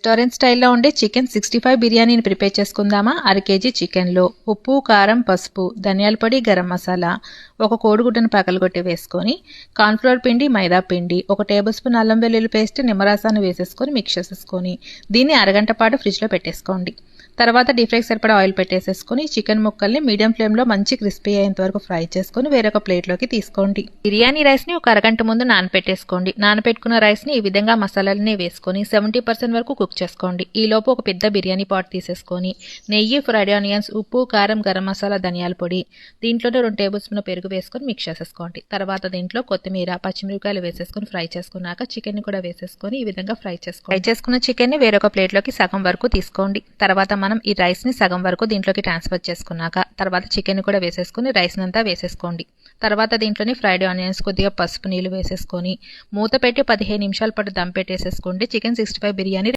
Restaurant స్టైల్లో ఉండే chicken sixty five బిర్యానీని ప్రిపేర్ చేసుకుందామా? అర కేజీ చికెన్లో ఉప్పు కారం పసుపు ధనియాల పొడి గరం మసాలా ఒక కోడిగుడ్డను పగలగొట్టి వేసుకొని కార్న్ఫ్లోర్ పిండి మైదా పిండి ఒక టేబుల్ స్పూన్ అల్లం వెల్లుల్లి పేస్ట్ నిమ్మరసాన్ని వేసేసుకొని మిక్స్ చేసేసుకొని దీన్ని అరగంట పాటు ఫ్రిడ్జ్లో పెట్టేసుకోండి. తర్వాత డీప్ ఫ్రైకి సరిపడా ఆయిల్ పెట్టేసేసుకుని చికెన్ ముక్కల్ని మీడియం ఫ్లేమ్లో మంచి క్రిస్పీ అయ్యేంత వరకు ఫ్రై చేసుకొని వేరొక ప్లేట్లోకి తీసుకోండి. బిర్యానీ రైస్ని ఒక అరగంట ముందు నానపెట్టేసుకోండి. నానపెట్టుకున్న రైస్ని ఈ విధంగా మసాలాలని వేసుకొని సెవెంటీ పర్సెంట్ వరకు కుక్ చేసుకోండి. ఈలోపు ఒక పెద్ద బిర్యానీ పాట్ తీసేసుకొని నెయ్యి ఫ్రైడ్ ఆనియన్స్ ఉప్పు కారం గరం మసాలా ధనియాల పొడి దీంట్లోనే రెండు టేబుల్ స్పూన్ పెరుగు వేసుకొని మిక్స్ చేసేసుకోండి. తర్వాత దీంట్లో కొత్తిమీర పచ్చిమిరపకాయలు వేసేసుకొని ఫ్రై చేసుకున్నాక చికెన్ కూడా వేసేసుకొని ఈ విధంగా ఫ్రై చేసుకోండి. ఫ్రై చేసుకున్న చికెన్ని వేరొక ప్లేట్లోకి సగం వరకు తీసుకోండి. తర్వాత మనం ఈ రైస్ని సగం వరకు దీంట్లోకి ట్రాన్స్ఫర్ చేసుకున్నాక తర్వాత చికెన్ కూడా వేసేసుకొని రైస్ అంతా వేసేసుకోండి. తర్వాత దీంట్లోని ఫ్రైడ్ ఆనియన్స్ కొద్దిగా పసుపు నీళ్ళు వేసేసుకొని మూత పెట్టి పదిహేను నిమిషాల పాటు dum పెట్టేసేసుకోండి. Chicken sixty five biryani